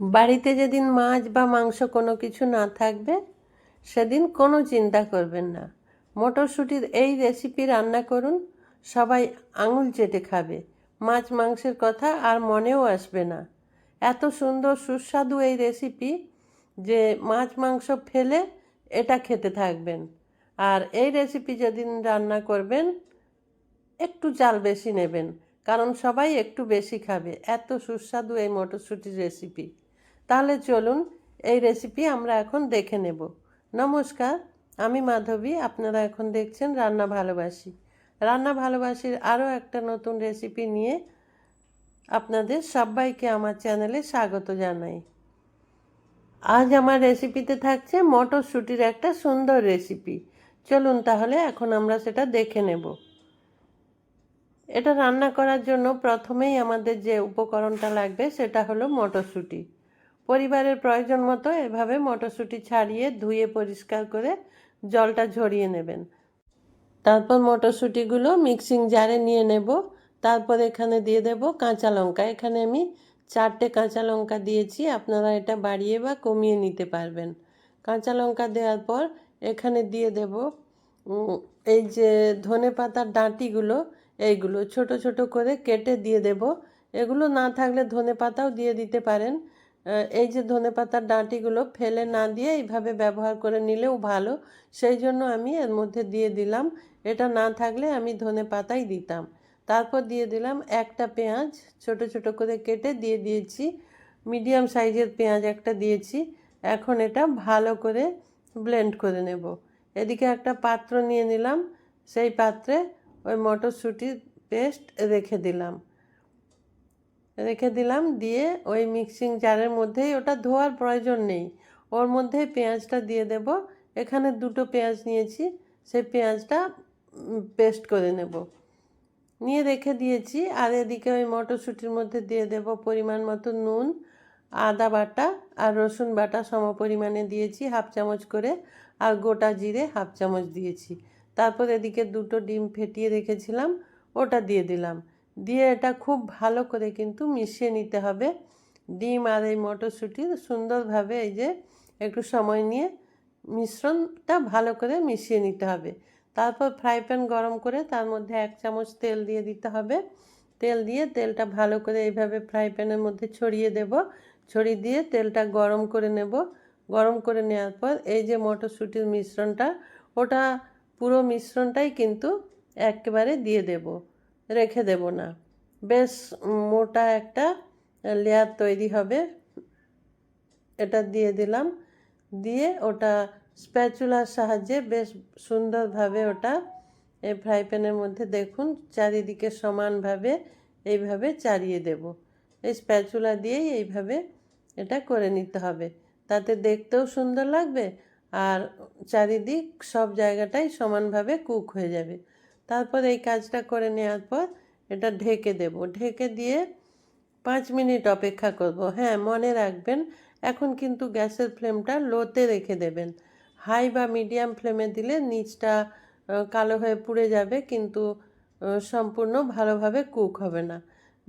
বাড়িতে যেদিন মাছ বা মাংস কোনো কিছু না থাকবে, সেদিন কোনো চিন্তা করবেন না। মটরশুঁটির এই রেসিপি রান্না করুন, সবাই আঙুল চেটে খাবে। মাছ মাংসের কথা আর মনেও আসবে না। এত সুন্দর সুস্বাদু এই রেসিপি যে মাছ মাংস ফেলে এটা খেতে থাকবেন। আর এই রেসিপি যেদিন রান্না করবেন, একটু চাল বেশি নেবেন, কারণ সবাই একটু বেশি খাবে। এত সুস্বাদু এই মটরশুঁটির রেসিপি তাহলে চলুন এই রেসিপি আমরা এখন দেখে নেব। নমস্কার, আমি মাধবী, আপনারা এখন দেখছেন রান্না ভালোবাসি। রান্না ভালোবাসির আরও একটা নতুন রেসিপি নিয়ে আপনাদের সবাইকে আমার চ্যানেলে স্বাগত জানাই। আজ আমার রেসিপিতে থাকছে মটরশুঁটির একটা সুন্দর রেসিপি চলুন তাহলে এখন আমরা সেটা দেখে নেব। এটা রান্না করার জন্য প্রথমেই আমাদের যে উপকরণটা লাগবে সেটা হলো মটরশুঁটি। পরিবারের প্রয়োজন মতো এভাবে মটরশুঁটি ছাড়িয়ে ধুয়ে পরিষ্কার করে জলটা ঝরিয়ে নেবেন। তারপর মটরশুঁটিগুলো মিক্সিং জারে নিয়ে নেব। তারপর এখানে দিয়ে দেব কাঁচা লঙ্কা। এখানে আমি চারটে কাঁচা লঙ্কা দিয়েছি। আপনারা এটা বাড়িয়ে বা কমিয়ে নিতে পারবেন। কাঁচা লঙ্কা দেওয়ার পর এখানে দিয়ে দেব এই যে ধনে পাতার ডাঁটিগুলো, এইগুলো ছোট ছোট করে কেটে দিয়ে দেব। এগুলো না থাকলে ধনে পাতাও দিয়ে দিতে পারেন। এই যে ধনে পাতার ডাঁটিগুলো ফেলে না দিয়ে এইভাবে ব্যবহার করে নিলেও ভালো। সেই জন্য আমি এর মধ্যে দিয়ে দিলাম, এটা না থাকলে আমি ধনে পাতাই দিতাম। তারপর দিয়ে দিলাম একটা পেঁয়াজ, ছোট ছোট করে কেটে দিয়ে দিয়েছি। মিডিয়াম সাইজের পেঁয়াজ একটা দিয়েছি। এখন এটা ভালো করে ব্লেন্ড করে নেব। এদিকে একটা পাত্র নিয়ে নিলাম, সেই পাত্রে ওই মটরশুঁটির পেস্ট রেখে দিলাম। রেখে দিলাম, দিয়ে ওই মিক্সিং জারের মধ্যেই ওটা ধোয়ার প্রয়োজন নেই। ওর মধ্যেই পেঁয়াজটা দিয়ে দেব। এখানে দুটো পেঁয়াজ নিয়েছি, সেই পেঁয়াজটা পেস্ট করে নেব। নিয়ে রেখে দিয়েছি, আর এদিকে ওই মটরশুঁটির মধ্যে দিয়ে দেব পরিমাণ মতো নুন, আদা বাটা আর রসুন বাটা সম পরিমাণে দিয়েছি, হাফ চামচ করে, আর গোটা জিরে হাফ চামচ দিয়েছি। তারপর এদিকে দুটো ডিম ফেটিয়ে রেখেছিলাম, ওটা দিয়ে দিলাম। দিয়ে এটা খুব ভালো করে কিন্তু মিশিয়ে নিতে হবে। ডিম আর এই মটরশুঁটি সুন্দরভাবে এই যে একটু সময় নিয়ে মিশ্রণটা ভালো করে মিশিয়ে নিতে হবে। তারপর ফ্রাই প্যান গরম করে তার মধ্যে এক চামচ তেল দিয়ে দিতে হবে। তেল দিয়ে তেলটা ভালো করে এইভাবে ফ্রাই প্যানের মধ্যে ছড়িয়ে দেব। ছড়িয়ে দিয়ে তেলটা গরম করে নেব। গরম করে নেওয়ার পর এই যে মটরশুঁটির মিশ্রণটা, ওটা পুরো মিশ্রণটাই কিন্তু একেবারে দিয়ে দেব। রেখে দেব না। বেশ মোটা একটা লেয়ার তৈরি হবে। এটা দিয়ে দিলাম। দিয়ে ওটা স্প্যাচুলার সাহায্যে বেশ সুন্দরভাবে ওটা এই ফ্রাই প্যানের মধ্যে দেখুন, চারিদিকে সমানভাবে এইভাবে চারিয়ে দেব। এই স্প্যাচুলা দিয়েই এইভাবে এটা করে নিতে হবে। তাতে দেখতেও সুন্দর লাগবে আর চারিদিক সব জায়গাটাই সমানভাবে কুক হয়ে যাবে। তারপর এই কাজটা করে নেওয়ার পর এটা ঢেকে দেব। ঢেকে দিয়ে পাঁচ মিনিট অপেক্ষা করব। হ্যাঁ মনে রাখবেন, এখন কিন্তু গ্যাসের ফ্লেমটা লোতে রেখে দেবেন। হাই বা মিডিয়াম ফ্লেমে দিলে নিচটা কালো হয়ে পুড়ে যাবে, কিন্তু সম্পূর্ণ ভালোভাবে কুক হবে না।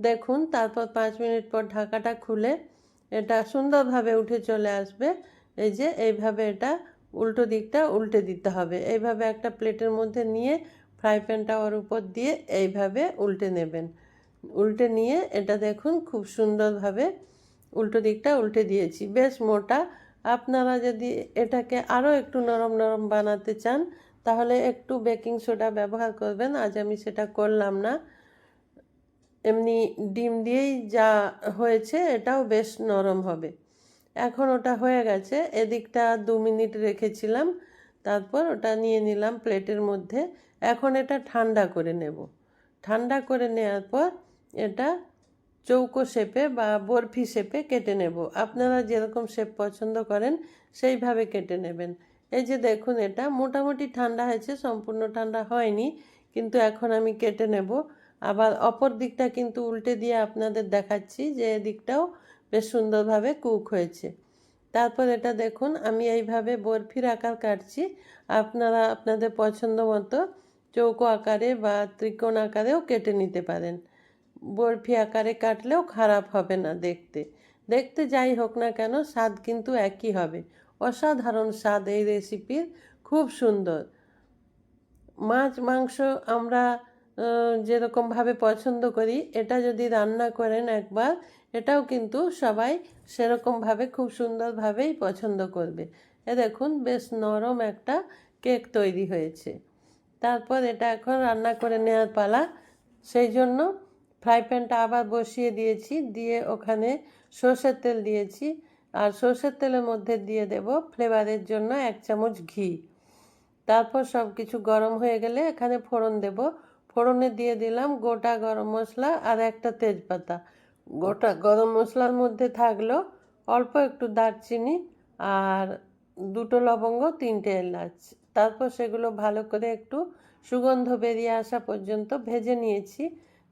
দেখুন, তারপর পাঁচ মিনিট পর ঢাকাটা খুলে এটা সুন্দরভাবে উঠে চলে আসবে। এই যে, এইভাবে এটা উল্টো দিকটা উল্টে দিতে হবে। এইভাবে একটা প্লেটের মধ্যে নিয়ে ফ্রাই প্যানটা ওর উপর দিয়ে এইভাবে উল্টে নেবেন। উল্টে নিয়ে এটা দেখুন খুব সুন্দরভাবে উল্টো দিকটা উল্টে দিয়েছি। বেশ মোটা। আপনারা যদি এটাকে আরও একটু নরম নরম বানাতে চান, তাহলে একটু বেকিং সোডা ব্যবহার করবেন। আজ আমি সেটা করলাম না। এমনি ডিম দিয়েই যা হয়েছে, এটাও বেশ নরম হবে। এখন ওটা হয়ে গেছে। এদিকটা দু মিনিট রেখেছিলাম। তারপর ওটা নিয়ে নিলাম প্লেটের মধ্যে। এখন এটা ঠান্ডা করে নেব। ঠান্ডা করে নেওয়ার পর এটা চৌকো শেপে বা বরফি শেপে কেটে নেব। আপনারা যেরকম শেপ পছন্দ করেন, সেইভাবে কেটে নেবেন। এই যে দেখুন এটা, মোটামুটি ঠান্ডা হয়েছে, সম্পূর্ণ ঠান্ডা হয়নি, কিন্তু এখন আমি কেটে নেব। আবার অপর দিকটা কিন্তু উল্টে দিয়ে আপনাদের দেখাচ্ছি যে এদিকটাও বেশ সুন্দরভাবে কুক হয়েছে। তারপর এটা দেখুন, আমি এইভাবে বরফির আকার কাটছি। আপনারা আপনাদের পছন্দ মতো চৌকো আকারে বা ত্রিকোণ আকারেও কেটে নিতে পারেন। বরফি আকারে কাটলেও খারাপ হবে না দেখতে। দেখতে যাই হোক না কেন, স্বাদ কিন্তু একই হবে। অসাধারণ স্বাদ এই রেসিপির, খুব সুন্দর। মাছ, মাংস আমরা যেরকমভাবে পছন্দ করি, এটা যদি রান্না করেন একবার এটাও কিন্তু সবাই সেরকমভাবে খুব সুন্দরভাবেই পছন্দ করবে। এ দেখুন, বেশ নরম একটা কেক তৈরি হয়েছে। তারপর এটা এখন রান্না করে নেওয়ার পালা। সেই জন্য ফ্রাই প্যানটা আবার বসিয়ে দিয়েছি, দিয়ে ওখানে সর্ষের তেল দিয়েছি। আর সর্ষের তেলের মধ্যে দিয়ে দেব ফ্লেভারের জন্য এক চামচ ঘি। তারপর সব কিছু গরম হয়ে গেলে এখানে ফোড়ন দেব। ফোড়নে দিয়ে দিলাম গোটা গরম মশলা আর একটা তেজপাতা। গোটা গরম মশলার মধ্যে থাকল অল্প একটু দারচিনি আর দুটো লবঙ্গ, তিনটে এলাচ। তারপর সেগুলো ভালো করে একটু সুগন্ধ বেরিয়ে আসা পর্যন্ত ভেজে নিয়েছি।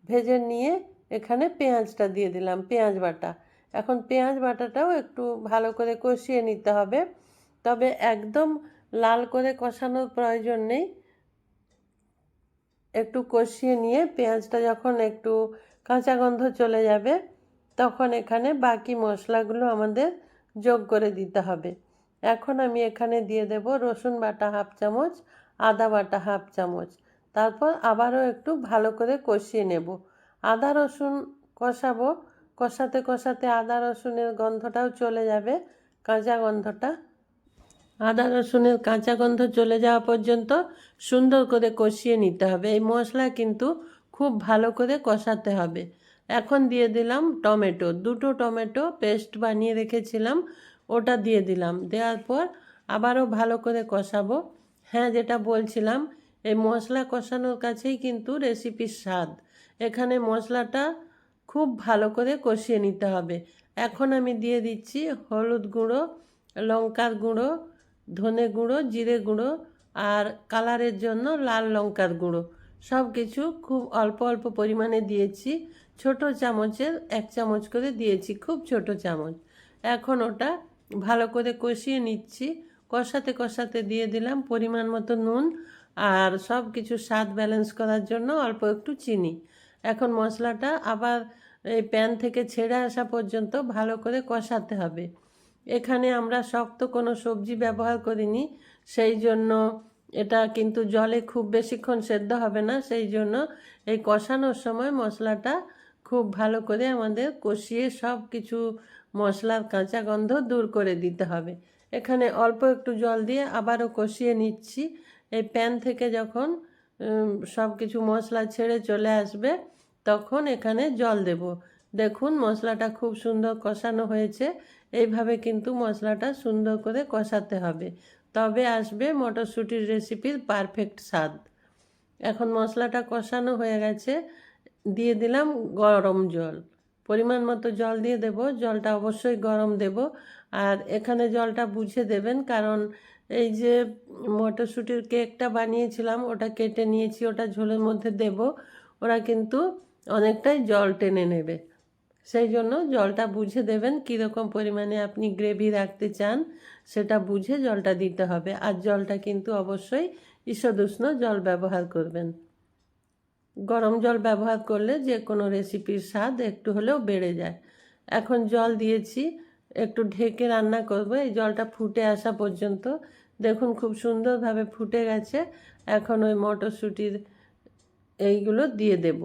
ভেজে নিয়ে এখানে পেঁয়াজটা দিয়ে দিলাম, পেঁয়াজ বাটা। এখন পেঁয়াজ বাটাটাও একটু ভালো করে কষিয়ে নিতে হবে। তবে একদম লাল করে কষানোর প্রয়োজন নেই। একটু কষিয়ে নিয়ে পেঁয়াজটা যখন একটু কাঁচা গন্ধ চলে যাবে, তখন এখানে বাকি মশলাগুলো আমাদের যোগ করে দিতে হবে। এখন আমি এখানে দিয়ে দেব রসুন বাটা হাফ চামচ, আদা বাটা হাফ চামচ। তারপর আবারও একটু ভালো করে কষিয়ে নেব। আদা রসুন কষাবো, কষাতে কষাতে আদা রসুনের গন্ধটাও চলে যাবে, কাঁচা গন্ধটা। আদা রসুনের কাঁচা গন্ধ চলে যাওয়া পর্যন্ত সুন্দর করে কষিয়ে নিতে হবে। এই মশলা কিন্তু খুব ভালো করে কষাতে হবে। এখন দিয়ে দিলাম টমেটো। দুটো টমেটো পেস্ট বানিয়ে রেখেছিলাম, ওটা দিয়ে দিলাম। দেওয়ার পর আবারও ভালো করে কষাবো। হ্যাঁ যেটা বলছিলাম, এই মশলা কষানোর কাছেই কিন্তু রেসিপির স্বাদ। এখানে মশলাটা খুব ভালো করে কষিয়ে নিতে হবে। এখন আমি দিয়ে দিচ্ছি হলুদ গুঁড়ো, লঙ্কার গুঁড়ো, ধনে গুঁড়ো, জিরে গুঁড়ো আর কালারের জন্য লাল লঙ্কার গুঁড়ো। সব কিছু খুব অল্প অল্প পরিমাণে দিয়েছি। ছোট চামচের এক চামচ করে দিয়েছি, খুব ছোট চামচ। এখন ওটা ভালো করে কষিয়ে নিচ্ছি। কষাতে কষাতে দিয়ে দিলাম পরিমাণ মতো নুন আর সব কিছু স্বাদ ব্যালেন্স করার জন্য অল্প একটু চিনি। এখন মশলাটা আবার এই প্যান থেকে ছেড়ে আসা পর্যন্ত ভালো করে কষাতে হবে। এখানে আমরা শক্ত কোনো সবজি ব্যবহার করিনি, সেই জন্য এটা কিন্তু জলে খুব বেশিক্ষণ সেদ্ধ হবে না, সেই জন্য এই কষানোর সময় মশলাটা খুব ভালো করে আমাদের কষিয়ে সব কিছু মশলার কাঁচা গন্ধ দূর করে দিতে হবে। এখানে অল্প একটু জল দিয়ে আবারও কষিয়ে নিচ্ছি। এই প্যান থেকে যখন সব কিছু মশলা ছেড়ে চলে আসবে, তখন এখানে জল দেব। দেখুন মশলাটা খুব সুন্দর কষানো হয়েছে। এইভাবে কিন্তু মশলাটা সুন্দর করে কষাতে হবে। তবে আসবে মটরশুঁটির রেসিপির পারফেক্ট স্বাদ। এখন মশলাটা কষানো হয়ে গেছে। দিয়ে দিলাম গরম জল। পরিমাণ মতো জল দিয়ে দেব। জলটা অবশ্যই গরম দেব। আর এখানে জলটা বুঝে দেবেন, কারণ এই যে মটরশুঁটির কেকটা বানিয়েছিলাম, ওটা কেটে নিয়েছি, ওটা ঝোলের মধ্যে দেব। ওরা কিন্তু অনেকটাই জল টেনে নেবে। সেই জন্য জলটা বুঝে দেবেন কীরকম পরিমাণে আপনি গ্রেভি রাখতে চান, সেটা বুঝে জলটা দিতে হবে। আর জলটা কিন্তু অবশ্যই ঈষদুষ্ণ জল ব্যবহার করবেন। গরম জল ব্যবহার করলে যে কোনো রেসিপির স্বাদ একটু হলেও বেড়ে যায়। এখন জল দিয়েছি, একটু ঢেকে রান্না করব। এই জলটা ফুটে আসা পর্যন্ত দেখুন খুব সুন্দরভাবে ফুটে গেছে। এখন ওই মটরশুঁটির এইগুলো দিয়ে দেব।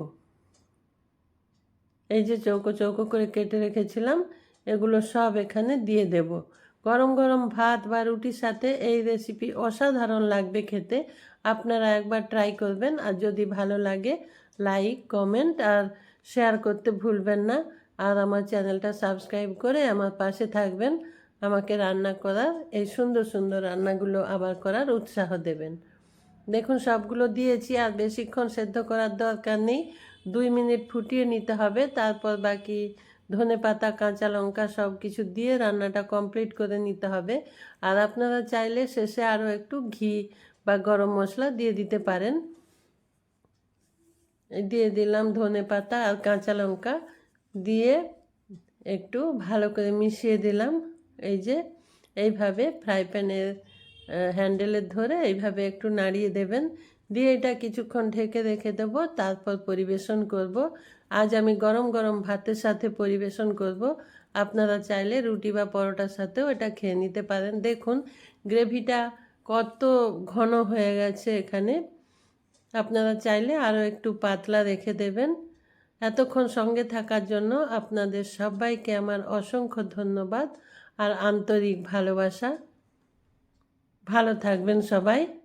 এই যে চৌকো চৌকো করে কেটে রেখেছিলাম, এগুলো সব এখানে দিয়ে দেব। গরম গরম ভাত বা রুটির সাথে এই রেসিপি অসাধারণ লাগবে খেতে। আপনারা একবার ট্রাই করবেন আর যদি ভালো লাগে লাইক কমেন্ট আর শেয়ার করতে ভুলবেন না। আর আমার চ্যানেলটা সাবস্ক্রাইব করে আমার পাশে থাকবেন। আমাকে রান্না করার, এই সুন্দর সুন্দর রান্নাগুলো আবার করার উৎসাহ দেবেন। দেখুন সবগুলো দিয়েছি আর বেশিক্ষণ সেদ্ধ করার দরকার নেই। দুই মিনিট ফুটিয়ে নিতে হবে, তারপর বাকি ধনে পাতা, কাঁচা লঙ্কা সব কিছু দিয়ে রান্নাটা কমপ্লিট করে নিতে হবে। আর আপনারা চাইলে শেষে আরও একটু ঘি বা গরম মশলা দিয়ে দিতে পারেন। দিয়ে দিলাম ধনে পাতা আর কাঁচা লঙ্কা দিয়ে একটু ভালো করে মিশিয়ে দিলাম। এই যে এইভাবে ফ্রাই প্যানের হ্যান্ডেলের ধরে এইভাবে একটু নাড়িয়ে দেবেন। দিয়ে এটা কিছুক্ষণ ঢেকে রেখে দেবো, তারপর পরিবেশন করব। আজ আমি গরম গরম ভাতের সাথে পরিবেশন করব। আপনারা চাইলে রুটি বা পরোটার সাথেও এটা খেয়ে নিতে পারেন। দেখুন, গ্রেভিটা কত ঘন হয়ে গেছে এখানে। আপনারা চাইলে আরও একটু পাতলা রেখে দেবেন। এতক্ষণ সঙ্গে থাকার জন্য আপনাদের সবাইকে আমার অসংখ্য ধন্যবাদ আর আন্তরিক ভালোবাসা। ভালো থাকবেন সবাই।